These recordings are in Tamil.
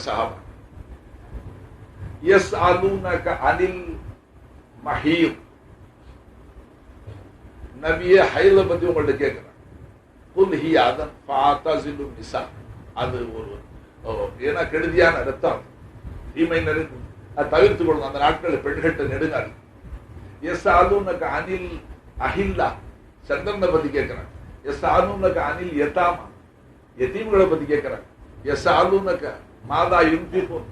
பெருமானாரிடத்துல எல்லாம் கேட்டாங்க சஹாபா எஸ் அலூனக அனில் ஹைல பத்தி உங்கள்ட்ட கேட்கிறேன் புல் ஹி அதன் பார்த்தா சிலு நிசா அது ஒரு ஏன்னா கெடுதியான ரத்தம் தீமை நெருங்கு அதை தவிர்த்து கொள்ளும் அந்த நாட்களில் பெண்கள்கிட்ட நெடுங்காது எஸ் ஆலூனக்கு அனில் அஹில்லா சந்திரனை பத்தி கேட்கிறாங்க எஸ் ஆலூனக்கு அனில் எத்தாமா எத்தீம்களை பத்தி கேட்கிறாங்க எஸ் ஆலூனக்க மாதா யுந்திக்கும்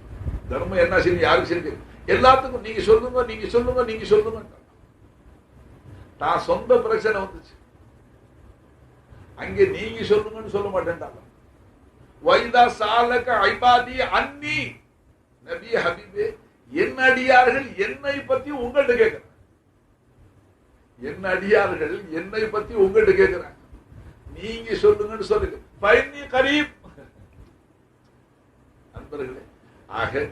தர்மம் என்ன செய்யும் யாருக்கு செய்யும்? எல்லாத்துக்கும் நீங்க சொல்லுங்க நீங்க சொல்லுங்க நீங்க சொல்லுங்க. தான் சொந்த பிரச்சனை வந்துச்சு. அங்கே நீங்க சொல்லுங்கன்னு சொல்ல மாட்டேன்டாங்க வைதா சாலக ஐபாதி அன்னி. நபி ஹபீபே என் அடியார்கள் என்னை பத்தி உங்கள்கிட்ட கேட்கிறாங்க என் அடியார்கள் என்னை பத்தி உங்கள்கிட்ட கேட்கிறாங்க நீங்க சொல்லுங்கன்னு சொல்லுங்க. பயணி கரீப். நண்பர்களே ஆக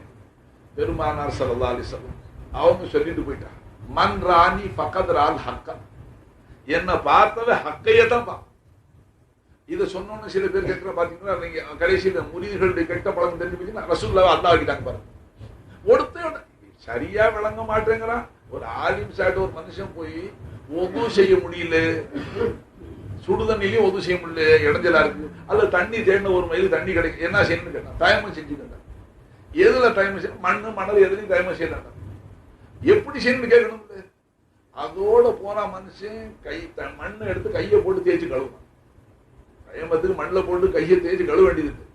பெருமானார் சல்லா அலிசல்லம் அவங்க சொல்லிட்டு போயிட்டாங்க. மன் ராணி ஃபகத் ஹக்கம் என்னை என்ன பார்த்தவ ஹக்கையை தான் பார்ப்பான் இதை சொன்னோன்னு சில பேர் கேட்கிற பார்த்தீங்கன்னா நீங்க கடைசியில் முறிவுகளுடைய கெட்ட பழம் தெரிஞ்சு போச்சுன்னா ரசூல்லாவை அல்லா ஆகிட்டாங்க பாருங்க. ஒருத்தன் சரியா விளங்க மாட்டேங்கிறான். ஒரு ஆலிம் சாட்டு ஒரு மனுஷன் போய் ஒன்றும் செய்ய முடியல. சுடு தண்ணிலையும் ஒது செய்ய முடியல இடைஞ்சலா இருக்கு. அல்லது தண்ணி தேடின ஒரு மயில் தண்ணி கிடைக்கும் என்ன செய்யணும்னு கேட்டான் தயமம் கேட்டான் எதுல தயமம் செய்ய மண்ணு மணல் எதுலையும் தயமம் செய்யலாம் எப்படி செய்யணும்னு கேட்கணும்? அதோட போனா மனுஷன் கை த- மண்ணை எடுத்து கையை போட்டு தேய்ச்சி கழுவான் தயமத்துக்கு மண்ணில் போட்டு கையை தேய்ச்சி கழுவ வேண்டியது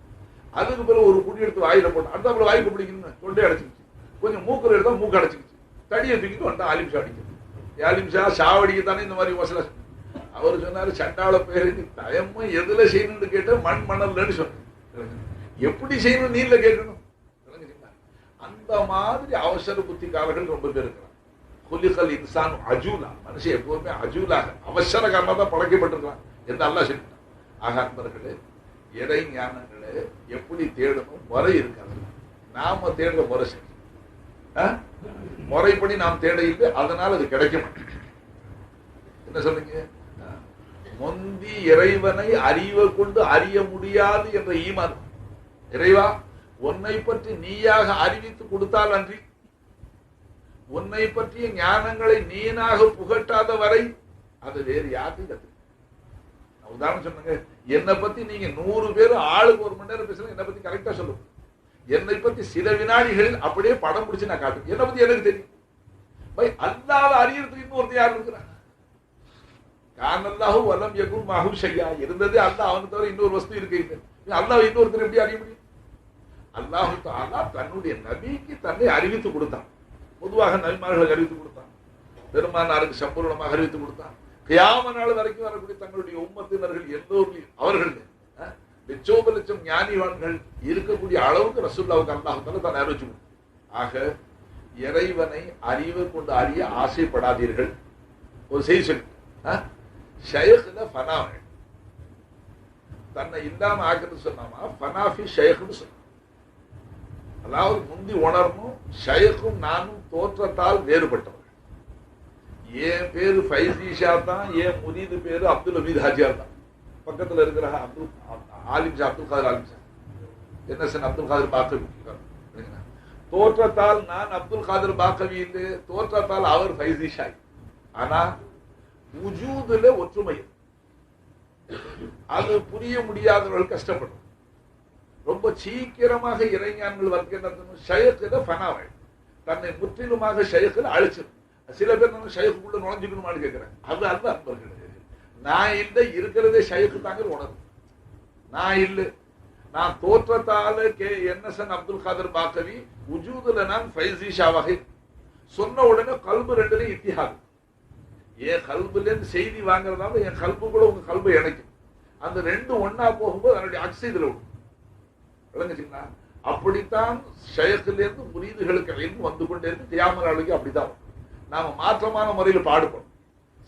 அதுக்கு பிறகு ஒரு குடி எடுத்து வாயில போட்டு அடுத்த வாய்ப்பு பிடிக்கணும்னு தொண்டை அடைச்சிக்கிச்சு. கொஞ்சம் மூக்கில் எடுத்தா மூக்கு அடைச்சிக்கிச்சு. தடியை தூக்கிட்டு வந்தா ஆலிம்ஷா அடிக்கிறது. ஆலிம்ஷா சாவடிக்கத்தானே இந்த மாதிரி வசல அவர் சொன்னாரு சண்டாள பேருக்கு தயமும் எதுல செய்யணும்னு கேட்ட மண் மணல்லன்னு சொன்னேன் எப்படி செய்யணும் நீல கேட்கணும்? அந்த மாதிரி அவசர புத்திக்காரர்கள் ரொம்ப பேர் இருக்கிறான் குலிகல் இன்சான் அஜூலா. மனுஷன் எப்பவுமே அஜூலாக அவசர காரணம் தான் பழக்கப்பட்டிருக்கலாம் என்று அல்லா சொல்லிட்டான். ஆக அன்பர்களே இறை ஞானங்களே எப்படி தேடணும்? முறை இருக்காது. நாம தேடுற முறை சரி. ஆ? முறைப்படி நாம் தேட இல்லை அதனால அது கிடைக்க மாட்டேங்குது. என்ன சொல்லுங்க முந்தி இறைவனை அறிவை கொண்டு அறிய முடியாது என்ற ஈமான். இறைவா உன்னை பற்றி நீயாக அறிவித்து கொடுத்தால் அன்றி உன்னை பற்றிய ஞானங்களை நீனாக புகட்டாத வரை அது வேறு யாருக்கும் கத்து உதாரணம் சொன்னங்க. என்னை பத்தி நீங்க நூறு பேர் ஆளுக்கு ஒரு மணி நேரம் பேசுனா என்னை பத்தி கரெக்டா சொல்லும் என்னை பத்தி சில வினாடிகளில் அப்படியே படம் பிடிச்சு நான் காட்டுவேன் என்னை பத்தி எனக்கு தெரியும். பை அல்லாத அறியறதுக்கு இன்னொருத்தர் யார் இருக்கிறாங்க கானல்லாஹு வல்லம் யகுன் மகும் செய்யா இருந்தது அல்லாஹ் அவனு தவிர இன்னொரு வஸ்து இருக்கு. அல்லாஹ் இன்னொருத்தர் எப்படி அறிய முடியும்? அல்லாஹு தாலா தன்னுடைய நபிக்கு தன்னை அறிவித்து கொடுத்தான். பொதுவாக நபிமார்களுக்கு அறிவித்து கொடுத்தான். பெருமானாருக்கு சம்பூர்ணமாக அறிவித்து கொடுத்தான். கியாம நாள் வரைக்கும் வரக்கூடிய தங்களுடைய உம்மத்தினர்கள் எல்லோரும் அவர்கள் லட்சோப லட்சம் ஞானிவான்கள் இருக்கக்கூடிய அளவுக்கு ரசூல்லாவுக்கு அல்லாஹால தான் அறிவிச்சு கொடுத்தான். ஆக இறைவனை அறிவை கொண்டு அறிய ஆசைப்படாதீர்கள். ஒரு செய்தி சொல்லி ஷயkhல ஃபனா தன்னை இல்லாம ஆக்குன்னு சொன்னாமா? ஃபனாஃபி ஷயkhனு சொன்னான். அதாவது முந்தி உணரணும் ஷேக்கும் நானும் தோற்றத்தால் வேறுபட்டவர்கள். என் பேரு ஃபைசீஷா தான் என் முரீது பேரு அப்துல் அபீத் ஹாஜியார் தான் பக்கத்துல இருக்கிற அப்துல் ஆலிம் ஷா அப்துல் காதர் ஆலிம் ஷா. என்ன சார் அப்துல் காதர் பாக்கவி? தோற்றத்தால் நான் அப்துல் காதர் பாக்கவி இல்லை தோற்றத்தால் அவர் ஃபைசீஷா ஆனா உஜூதுல ஒற்றுமை. அது புரிய முடியாதவர்கள் கஷ்டப்படும். ரொம்ப சீக்கிரமாக இறைஞான்கள் வருகின்றது ஷயத்துல ஃபனாவை தன்னை முற்றிலுமாக ஷயத்தில் அழிச்சிடும். சில பேர் நம்ம ஷயக்குள்ள நுழைஞ்சுக்கணுமான்னு கேட்கிறேன் அது அல்ல அன்பர்கள். நான் இல்லை இருக்கிறதே ஷயக்கு தாங்க உணர்வு. நான் இல்லை. நான் தோற்றத்தால K N S N Abdul Kader Baqavi உஜூதுல நான் ஃபைசி ஷாவாக சொன்ன உடனே கல்பு ரெண்டுலையும் இத்தியாகும் என் கல்புலேருந்து செய்தி வாங்குறதால என் கல்பு கூட உங்க கல்பை இணைக்கும். அந்த ரெண்டும் ஒன்னா போகும்போது அதனுடைய அக்ஸை இதுல விடும் விளங்குச்சிங்களா? அப்படித்தான் ஷயக்கிலிருந்து முரீதுகளுக்கு இருந்து வந்து கொண்டே இருந்து தியாமராளுக்கு அப்படித்தான் நாம மாற்றமான முறையில் பாடுபடும்.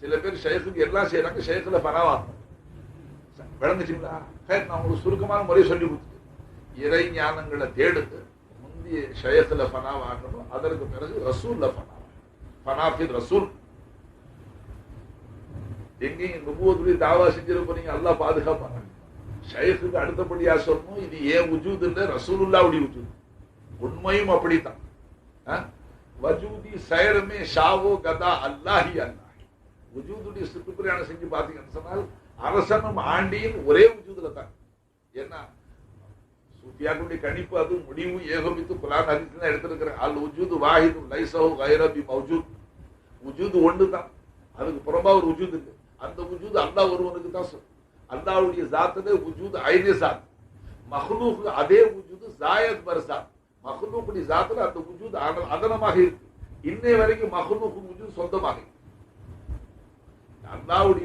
சில பேர் ஷயக்குக்கு எல்லாம் செய்யறாங்க ஷயக்கில் பரவாகும் விளங்குச்சிங்களா? சரி, நான் உங்களுக்கு சுருக்கமான முறையை சொல்லி கொடுத்துட்டு இறை ஞானங்களை தேடுது முந்தைய ஷயக்கில் பனாவாகணும் அதற்கு பிறகு ரசூல்ல பனா பனாஃபி ரசூல். எங்கேயும் நுபுவத்துடைய தாவா செஞ்சிருப்ப நீங்க அல்லா பாதுகாப்பாங்க. ஷைഖுக்கு அடுத்தபடியா சொல்லணும் இது ஏன் உஜூத் இல்ல ரசூலுல்லாவுடைய உஜூத். உண்மையும் அப்படித்தான். வஜூதி சைரமே ஷாவோ கதா அல்லாஹி அல்லாஹி. உஜூதுடைய சுற்றுப்பிரயாணம் செஞ்சு பாத்தீங்கன்னு சொன்னால் அரசனும் ஆண்டியும் ஒரே உஜூதுல தான். ஏன்னா சூஃபியாக்களுடைய கணிப்பு அது முடிவு ஏகோபித்து புலான் ஹதீஸ் தான் எடுத்திருக்கிறேன் அல் உஜூது வாஹிது லைசோ கைரபி மௌஜூத். உஜூது ஒன்று தான் அதுக்கு புறம்பா ஒரு உஜூத் இல்லை. அந்த உஜூது அல்லாஹ் ஒருவனுக்கு தான் சொல். அல்லாஹ்வுடைய ஜாத்ததே உஜூது ஐனே சாத். மஹ்லூக் அதே உஜூது ஜாயத் பர்சாத் மஹ்லூக்குடைய ஜாத்துல அந்த உஜூது அத- அதனமாக இருக்கு. இன்னை வரைக்கும் மஹ்லூக்கு உஜூது சொந்தமாக இருக்கு.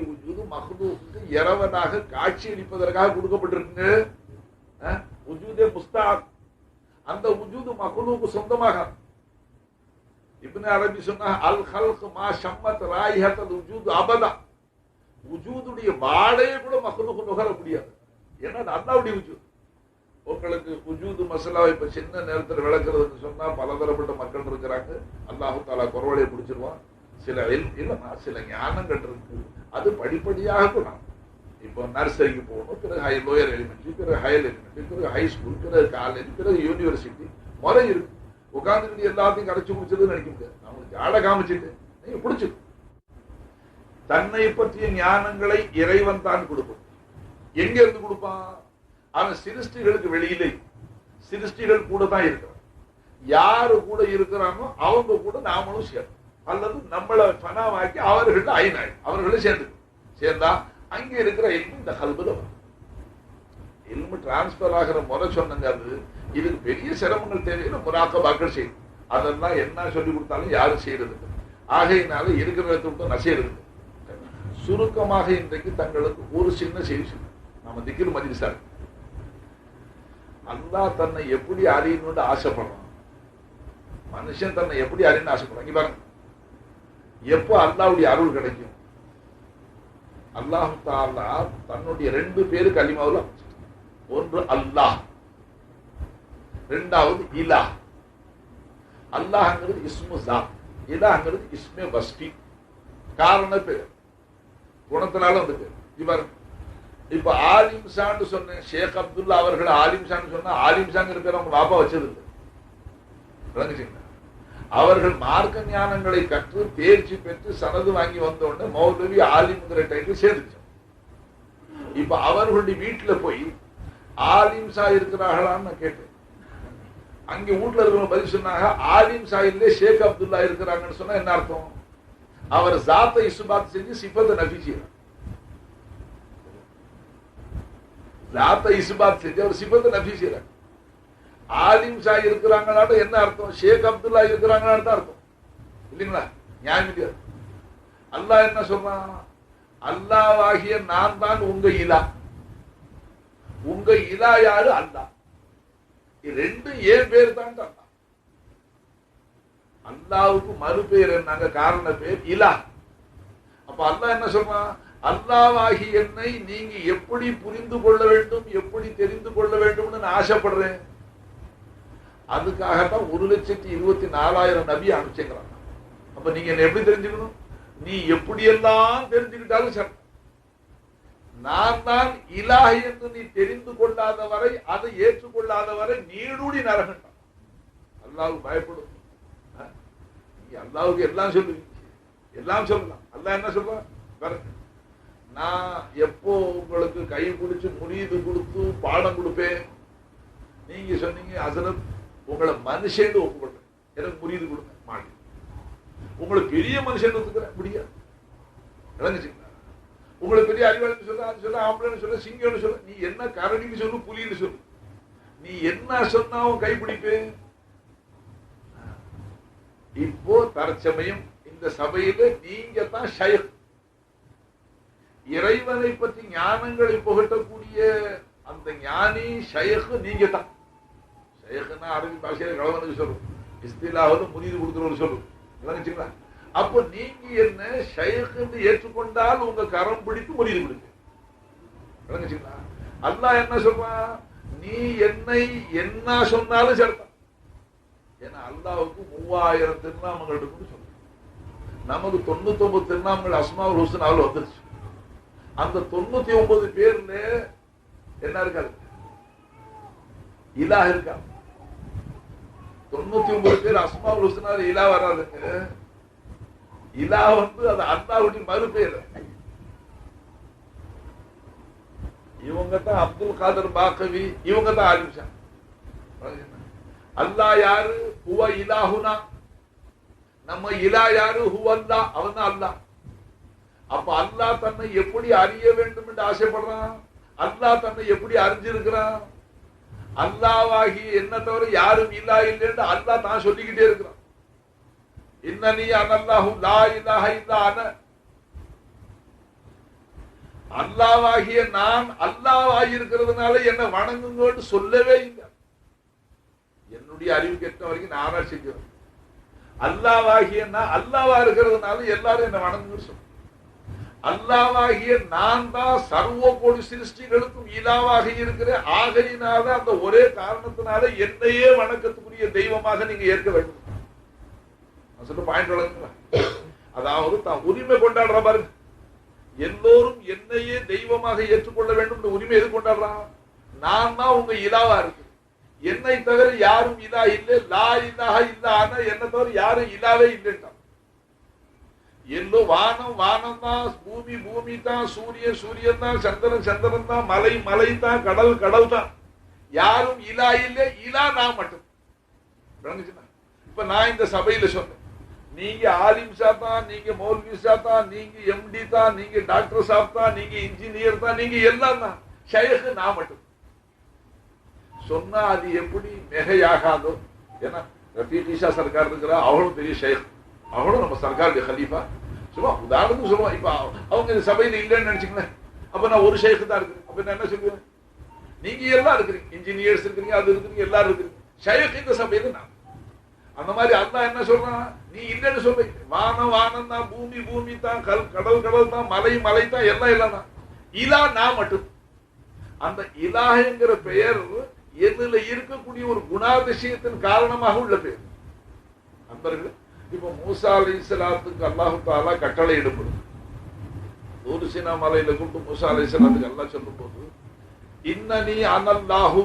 உஜூது மஹ்லூக்கு இரவனாக காட்சி அளிப்பதற்காக கொடுக்கப்பட்டிருக்கு அஹ், உஜூதே முஸ்தாக். அந்த உஜூது மஹ்லூக்கு சொந்தமாக. இப்னு அரபி சொன்னா அல் ஹல்க் மா ஷம்மத் ராயிஹத்தல் உஜூத் அபதா. உஜூதுடைய வாடையை கூட மஹ்லூக்கு நுகர முடியாது. ஏன்னா அது அல்லாஹ்வுடைய உஜூத் உங்களுக்கு உஜூது மசாலா இப்ப சின்ன நேரத்துல விளக்குறதுன்னு சொன்னா பலதரப்பட்ட மக்கள் இருக்கிறாங்க. அல்லாஹு தாலா குரவலையை பிடிச்சிருவான். சில இல்- இல்லைன்னா சில ஞானங்கள் இருக்கு. அது படிப்படியாக கூடாது இப்போ நர்சரிக்கு போகணும் பிறகு ஹை லோயர் எலிமெண்ட்ரி பிறகு ஹையர் எலிமெண்ட்ரி பிறகு ஹை ஸ்கூல் பிறகு காலேஜ் பிறகு யூனிவர்சிட்டி முறை இருக்கு. உட்காந்துக்கிட்டு எல்லாத்தையும் கரைச்சு குடிச்சதுன்னு நினைக்க முடியாது. நம்மளுக்கு ஜாட காமிச்சிட்டு நீங்கள் பிடிச்சிருக்கு தன்னை பற்றிய ஞானங்களை இறைவன் தான் கொடுப்பான் எங்க இருந்து கொடுப்பான்? அவன் சிருஷ்டிகளுக்கு வெளியிலே. சிருஷ்டிகள் கூட தான் இருக்கிறான். யாரு கூட இருக்கிறானோ அவங்க கூட நாமளும் சேரும் அல்லது நம்மளை பணமாக்கி அவர்கள் ஐநாள் அவர்களும் சேர்ந்து. சேர்ந்தா அங்க இருக்கிற இல்மு இந்த கல்புல வரும். இல்மு டிரான்ஸ்பர் ஆகிற முறை சொன்னங்க அது. இதுக்கு பெரிய சிரமங்கள் தேவையில்லை முராக்கபாக்கள் செய்யும் அதெல்லாம் என்ன சொல்லி கொடுத்தாலும் யாரும் செய்யறது இல்லை ஆகையினால இருக்கிற இடத்துல நசையிறது சுருக்கமாக இன்றைக்கு தங்களுக்கு ஒரு சின்ன செய்தி சொல்லு. நம்ம திக்கில் சார் அல்லாஹ் தன்னை எப்படி அறியணும்னு ஆசைப்படுறான். மனுஷன் தன்னை எப்படி அறியணும்னு ஆசைப்படுறாங்க பாருங்க. எப்போ அல்லாவுடைய அருள் கிடைக்கும்? அல்லாஹு தாலா தன்னுடைய ரெண்டு பேரு கலிமாவுல ஒன்று அல்லாஹ் ரெண்டாவது இலா அல்லாஹ்ங்கிறது இஸ்மு ஜாத். இலாங்கிறது இஸ்மே வஸ்பி காரண பேர். குணத்தினால இருக்கு இவர் இப்ப ஆலிம் சொன்ன சொன்னேன் ஷேக் அப்துல்லா அவர்கள் ஆலிம்ஷான்னு சொன்னா ஆலிம்சான் இருக்கிறவங்க பேர் பாப்பா வச்சது இல்லை அவர்கள் மார்க்க ஞானங்களை கற்று தேர்ச்சி பெற்று சனது வாங்கி வந்த உடனே மௌலவி ஆலிம்ங்கிற டைட்டில் சேர்ந்துச்சு. இப்ப அவர்களுடைய வீட்டுல போய் ஆலிம்சா இருக்கிறார்களான்னு நான் கேட்டேன். அங்கே வீட்டுல இருக்கிறவங்க பதில் சொன்னாங்க ஆலிம் சாயிலே ஷேக் அப்துல்லா இருக்கிறாங்கன்னு சொன்னா என்ன அர்த்தம்? அவர் ஜாத்தை இசுபாத் செஞ்சு சிபத்தை நபி செய்யறார் ஜாத்தை இசுபாத் செஞ்சு அவர் சிபத்தை நபி செய்யறார் ஆலிம் ஷா இருக்கிறாங்களாட்ட என்ன அர்த்தம்? ஷேக் அப்துல்லா இருக்கிறாங்களான்னு தான் அர்த்தம். இல்லைங்களா? நியாயம் இல்லையா அல்லாஹ் என்ன சொல்றான்? அல்லாவாகிய நான் தான் உங்க இலா. உங்க இலா யாரு? அல்லா ரெண்டும் ஏன் பேர் தான் அல்லாவுக்கு மறுபேர் என்னங்க? காரண பேர் இலா. அப்ப அல்லாஹ் என்ன சொல்றான் அல்லாவாகி என்னை நீங்க எப்படி புரிந்து கொள்ள வேண்டும் எப்படி தெரிந்து கொள்ள வேண்டும்னு நான் ஆசைப்படுறேன். அதுக்காகத்தான் ஒரு லட்சத்தி இருபத்தி நாலாயிரம் நபி அனுப்பிச்சுக்கிறான். அப்ப நீங்க என்ன எப்படி தெரிஞ்சுக்கணும்? நீ எப்படியெல்லாம் தெரிஞ்சுக்கிட்டாலும் சரி. நான் தான் இலாஹ் என்று நீ தெரிந்து கொள்ளாத வரை அதை ஏற்றுக்கொள்ளாத வரை நீடூடி நரகண்டான் அல்லாவுக்கு பயப்படும். அல்லாவுக்கு எல்லாம் சொல்லு எல்லாம் சொல்லலாம். அல்லா என்ன சொல்றான் பாருங்க. நான் எப்போ உங்களுக்கு கை பிடிச்சி முறியது கொடுத்து பாடம் கொடுப்பேன்? நீங்க சொன்னீங்க அசரத் உங்களை மனுஷன் ஒப்புக்கொண்டேன் எனக்கு முறியது கொடுங்க மாட்டேன் உங்களை பெரிய மனுஷன் ஒத்துக்கிறேன் முடியாது. விளங்குச்சுங்களா? உங்களை பெரிய அறிவாளின்னு சொல்ல அது சொல்ல ஆம்பளைன்னு சொல்ல சிங்கம்னு சொல்ல நீ என்ன கரடின்னு சொல்லு புலின்னு சொல்லு. நீ என்ன சொன்னாவும் கைப்பிடிப்பேன் இப்போ தற்சமயம் இந்த சபையில நீங்க தான் ஷயக். இறைவனை பற்றி ஞானங்களை புகட்டக்கூடிய அந்த ஞானி ஷயக்கு நீங்க தான் ஷயக்குன்னா அரபி பாஷையில கலவனுக்கு சொல்லும் இஸ்திலாவது முறிது கொடுக்குறவரு சொல்லும் விளங்குச்சுங்களா அப்போ நீங்க என்ன ஷயக்குன்னு ஏற்றுக்கொண்டால் உங்க கரம் பிடித்து முறிது கொடுங்க. விளங்குச்சுங்களா அல்லாஹ் என்ன சொல்றான்? நீ என்னை என்ன சொன்னாலும் சரிதான் ஏன்னா அல்லாவுக்கு மூவாயிரம் திருநாமங்கள் இருக்குன்னு சொல்லுங்க நமக்கு தொண்ணூத்தி ஒன்பது திருநாமங்கள் அஸ்மாவுல் ஹுசன் அவள் வந்துருச்சு. அந்த தொண்ணூத்தி ஒன்பது பேர்ல என்ன இருக்காது இலா இருக்கா? தொண்ணூத்தி ஒன்பது பேர் அஸ்மா ஹுஸ்னால இலா வராதுங்க. இலா வந்து அது அல்லாவுடைய மறுபேர் இவங்க தான் அப்துல் காதர் பாக்கவி இவங்க தான் ஆரம்பிச்சாங்க அல்லாஹ் யாரு? ஹுவ இலாஹுனா. நம்ம இலா யாரு? ஹுவல்லா அவன் தான் அல்லாஹ் அப்ப அல்லாஹ் தன்னை எப்படி அறிய வேண்டும் என்று ஆசைப்படுறான்? அல்லாஹ் தன்னை எப்படி அறிஞ்சிருக்கிறான்? அல்லாவாகி என்ன தவிர யாரும் இல்லா இல்லைன்னு அல்லாஹ் தான் சொல்லிக்கிட்டே இருக்கிறான். இன்னனி அனல்லாஹு லா இலாஹ இல்லா அன. அல்லாவாகிய நான் அல்லாவாகி இருக்கிறதுனால என்ன வணங்குங்கன்னு சொல்லவே இல்லை. நம்முடைய அறிவு எத்தனை வரைக்கும் நானா செஞ்சோம் அல்லாவாகிய நான் அல்லாவா இருக்கிறதுனால எல்லாரும் என்ன வணங்குன்னு சொல்லும் அல்லாவாகிய நான் தான் சர்வ கோடி சிருஷ்டிகளுக்கும் இலாவாக இருக்கிற ஆகையினால அந்த ஒரே காரணத்தினால என்னையே வணக்கத்துக்குரிய தெய்வமாக நீங்க ஏற்க வேண்டும். நான் சொல்ல பாயிண்ட் வழங்குங்களா அதாவது தான் உரிமை கொண்டாடுற பாருங்க. எல்லோரும் என்னையே தெய்வமாக ஏற்றுக்கொள்ள வேண்டும். உரிமை எது கொண்டாடுறான் நான் தான் உங்க இலாவா இருக்கு என்னை தவிர யாரும் இதா இல்லை லா இல்லாஹ இல்லா ஆனா என்ன தவிர யாரும் இல்லாவே இல்லைட்டான் எல்லோ வானம் வானம் தான் பூமி பூமி தான் சூரியன் சூரியன் தான் சந்திரன் சந்திரன் தான் மலை மலை தான் கடல் கடல் தான் யாரும் இலா இல்லை இலா நான் மட்டும். இப்ப நான் இந்த சபையில சொன்னேன். நீங்க ஆலிம் சாப் தான் நீங்க மௌல்வி சாப் தான் நீங்க எம்டி தான் நீங்க டாக்டர் சாப் தான் நீங்க இன்ஜினியர் தான் நீங்க எல்லாம் தான். ஷேக் நான் மட்டும். சொன்னா அது எப்படி மிகையாகாதோ? ஏன்னா ரஃபீக் ஈஷா சர்க்கார் இருக்கிறா அவளும் பெரிய ஷேக். அவளும் நம்ம சர்க்காருடைய ஹலீஃபா சும்மா உதாரணத்துக்கு சொல்லுவோம். இப்ப அவங்க இந்த சபையில இல்லைன்னு நினைச்சுங்களேன் அப்ப நான் ஒரு ஷேக் தான் இருக்கிறேன். அப்ப நான் என்ன சொல்லுவேன்? நீங்க எல்லாம் இருக்கிறீங்க. இன்ஜினியர்ஸ் இருக்கிறீங்க அது இருக்கிறீங்க எல்லாரும் இருக்கிறீங்க. ஷேக் இந்த சபையில நான். அந்த மாதிரி அல்லா என்ன சொல்றான்? நீ இல்லைன்னு சொல்ற வானம் வானம் தான் பூமி பூமி தான் கல் கடல் கடல் தான் மலை மலை தான் எல்லாம் இல்லைன்னா இலா நான் மட்டும். அந்த இலாஹங்கிற பெயர் என்னுல இருக்கக்கூடிய ஒரு குணாதிசயத்தின் காரணமாக உள்ளது. நண்பர்கள் இப்ப மூசா அலி இஸ்லாத்துக்கு அல்லாஹு தாலா கட்டளை இடப்படும் ஒரு மலையில கூப்பிட்டு மூசா அலி இஸ்லாத்துக்கு அல்லா சொல்லும் போது இன்னனி அனல்லாஹு.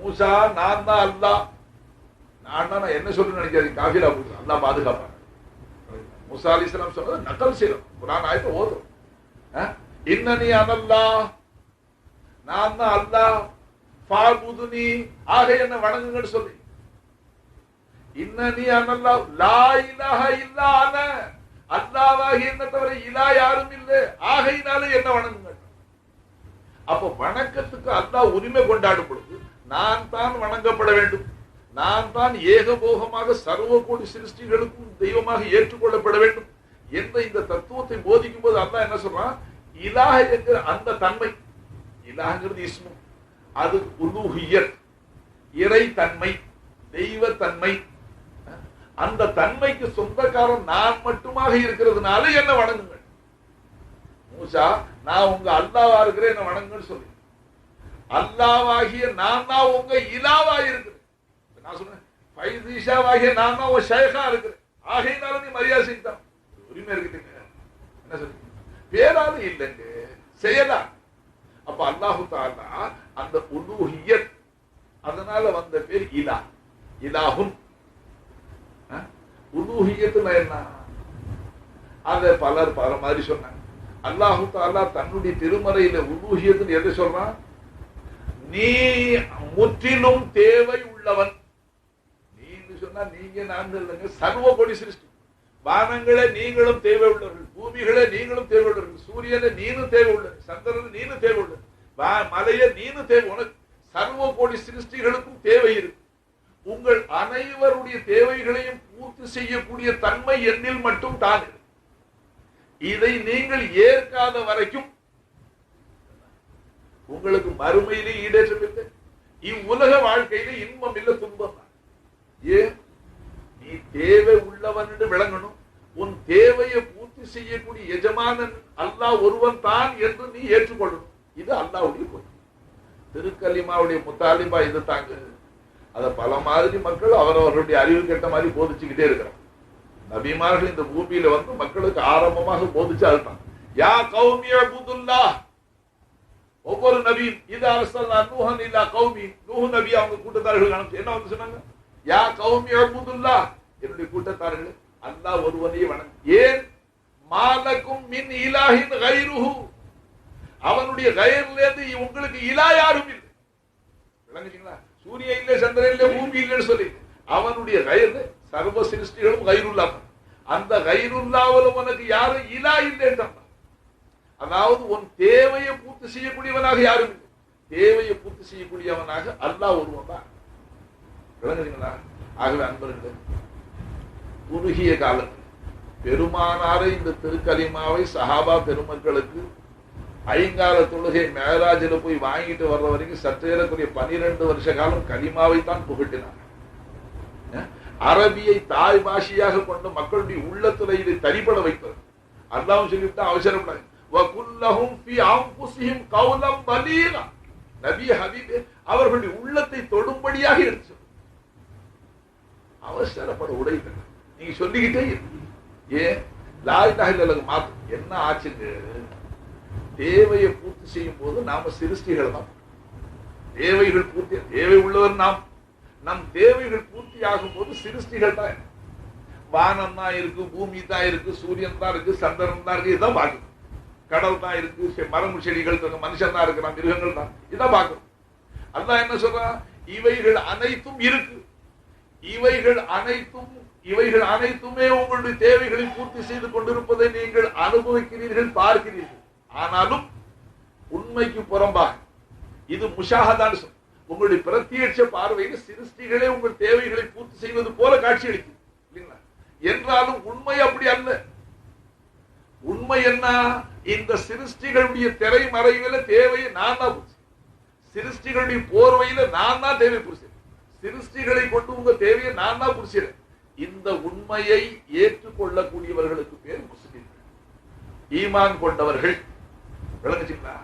மூசா நான் தான் அல்லாஹ். நான் தான் என்ன சொல்லு நினைக்காது காஃபிலா போட்டு அல்லா பாதுகாப்பாங்க மூசா அலி இஸ்லாம் சொன்னது நக்கல் செய்யணும். குரான் ஆயத்தை ஓதும். இன்னனி அனல்லா நான் தான் அல்லாஹ். பாகுதுனி ஆக என்ன வணங்குங்கன்னு சொல்லி. இன்னி அனல்லா லா இலாக இல்லா அன. அல்லாஹ்வாகி என்ன தவிர இலா யாரும் இல்லை. ஆகையினாலும் என்ன வணங்குங்க அப்ப வணக்கத்துக்கு அல்லா உரிமை கொண்டாடும் பொழுது நான் தான் வணங்கப்பட வேண்டும். நான் தான் ஏகபோகமாக சர்வ கோடி சிருஷ்டிகளுக்கும் தெய்வமாக ஏற்றுக்கொள்ளப்பட வேண்டும். என்ற இந்த தத்துவத்தை போதிக்கும் போது அல்லா என்ன சொல்றான்? இலாஹ என்கிற அந்த தன்மை. இலாஹங்கிறது இஸ்மு. அது உலூஹியத். இறை தன்மை தெய்வ தன்மை அந்த தன்மைக்கு சொந்தக்காரன் நான் மட்டுமாக இருக்கிறதுனால என்ன வணங்குங்கள். மூசா நான் உங்க அல்லாவா இருக்கிறேன் என்ன வணங்குன்னு சொல்லி. அல்லாவாகிய நான் தான் உங்க இலாவா இருக்கிறேன். நான் சொன்னேன் ஃபைசீஷாவாகிய நான் தான் உங்க ஷேகா இருக்கிறேன். ஆகையினால நீ மரியாதை செய்தான் உரிமை இருக்குதுங்க. என்ன சொல்லி பேராது இல்லைங்க செய்யலாம் அப்ப அல்லாஹு தாலா அந்த உலூஹியத் அதனால வந்த பேர் இலா. இலாஹுன். உலூஹியத்துல என்ன? அத பலர் பல மாதிரி சொன்னாங்க. அல்லாஹு தாலா தன்னுடைய திருமறையில உலூஹியத்துன்னு எதை சொல்றான்? நீ முற்றிலும் தேவை உள்ளவன். நீன்னு சொன்னா நீங்க நான் இல்லைங்க சர்வ கொடி சிருஷ்டி. வானங்களை நீங்களும் தேவை உள்ளவர்கள் பூமிகளை நீங்களும் தேவை உள்ளவர்கள் சூரியனை நீனும் தேவை உள்ளது சந்திரன் நீனும் தேவை உள்ளது மலையை நீனும் தேவை. உனக்கு சர்வ கோடி சிருஷ்டிகளுக்கும் தேவை இருக்கு. உங்கள் அனைவருடைய தேவைகளையும் பூர்த்தி செய்யக்கூடிய தன்மை என்னில் மட்டும் தான் இதை நீங்கள் ஏற்காத வரைக்கும் உங்களுக்கு மறுமையிலே ஈடேற்றம் இல்லை. இவ்வுலக வாழ்க்கையில இன்பம் இல்லை துன்பம் ஏன்? நீ தேவை உள்ளவன் என்று விளங்கணும். தேவையை பூர்த்தி செய்யக்கூடிய எஜமானன் அல்லாஹ் ஒருவன் தான் என்று நீ ஏற்றுக்கொள்ளணும் இது அல்லாவுடைய கொள்கை திருக்கலிமாவுடைய முத்தாலிமா இது தாங்க. அதை பல மாதிரி மக்கள் அவரவர்களுடைய அறிவு கெட்ட மாதிரி போதிச்சுக்கிட்டே இருக்கிறாங்க. நபிமார்கள் இந்த பூமியில வந்து மக்களுக்கு ஆரம்பமாக போதிச்சு அதுதான் யா கௌமிய புதுல்லா ஒவ்வொரு நபியும் இது அரசல் நூஹன் இல்லா கௌமி. நூஹு நபி அவங்க கூட்டத்தார்கள் அனுப்பிச்சு என்ன வந்து சொன்னாங்க? யா கௌமி அபுதுல்லா என்னுடைய கூட்டத்தார்கள் அல்லாஹ் ஒருவனை வணங்க ஏன்? மாலக்கும் மின் இலாஹின் கைருஹு. அவனுடைய கயிறுல இருந்து உங்களுக்கு இலா யாரும் இல்லை. விளங்குச்சுங்களா? சூரியன் இல்லை சந்திரன் இல்லை பூமி இல்லைன்னு சொல்லி. அவனுடைய கயிறு சர்வ சிருஷ்டிகளும் கயிறுல்லா அந்த கயிறுல்லாவில் உனக்கு யாரும் இலா இல்லைன்றான் அதாவது உன் தேவையை பூர்த்தி செய்யக்கூடியவனாக யாரும் இல்லை. தேவையை பூர்த்தி செய்யக்கூடியவனாக அல்லாஹ் ஒருவன் தான். விளங்குறீங்களா ஆகவே அன்பர்களே குறுகிய காலத்தில் பெருமானாரை இந்த திருக்கலிமாவை சஹாபா பெருமக்களுக்கு ஐங்கால தொழுகை மேராஜில் போய் வாங்கிட்டு வர்ற வரைக்கும் சற்றேறக்குரிய பனிரெண்டு வருஷ காலம் கலிமாவை தான் புகட்டினார் அரபியை தாய் பாஷையாக கொண்டு மக்களுடைய உள்ளத்துல இதை தரிபட வைப்பது அல்லாவும் சொல்லிவிட்டா அவசரப்படாது. வகுல்லஹும் கௌலம் பலீகா நபி அவர்களுடைய உள்ளத்தை தொடும்படியாக எடுத்து அவசரப்பட உடையில நீங்க சொல்லிக்கிட்டே ஏன்? லாய் நகலுக்கு மாத்து. என்ன ஆச்சுங்க தேவையை பூர்த்தி செய்யும் போது நாம சிருஷ்டிகள் தான் தேவைகள் பூர்த்தி தேவை உள்ளவர் நாம். நம் தேவைகள் பூர்த்தி ஆகும் போது சிருஷ்டிகள் தான். வானம் தான் இருக்கு பூமி தான் இருக்கு சூரியன் தான் இருக்கு சந்திரன் தான் இருக்கு இதான் பார்க்கணும். கடல் தான் இருக்கு மரம் செடிகள் இருக்கு மனுஷன் தான் இருக்கிறான் மிருகங்கள் தான். இதான் பார்க்கணும். அதான் என்ன சொல்றான்? இவைகள் அனைத்தும் இருக்கு. இவைகள் அனைத்தும் இவைகள் அனைத்துமே உங்களுடைய தேவைகளை பூர்த்தி செய்து கொண்டிருப்பதை நீங்கள் அனுபவிக்கிறீர்கள் பார்க்கிறீர்கள். ஆனாலும் உண்மைக்கு புறம்பாக இது முஷாகதான் சொல் உங்களுடைய பிரத்யட்ச பார்வையில் சிருஷ்டிகளே உங்கள் தேவைகளை பூர்த்தி செய்வது போல காட்சி அளிக்கும் இல்லைங்களா? என்றாலும் உண்மை அப்படி அல்ல. உண்மை என்ன? இந்த சிருஷ்டிகளுடைய திரை மறைவில தேவையை நான் தான் பூர்த்தி சிருஷ்டிகளுடைய போர்வையில நான் தான் தேவை பூர்த்தி சிருஷ்டிகளை கொண்டு உங்க தேவையை நான் தான் புரிச்சிறேன் இந்த உண்மையை ஏற்றுக்கொள்ளக்கூடியவர்களுக்கு பேர் முஸ்லிம்கள் ஈமான் கொண்டவர்கள். விளங்குச்சுங்களா?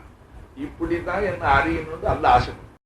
இப்படிதான் என்ன அறியணும்னு அல்ல ஆசைப்படும்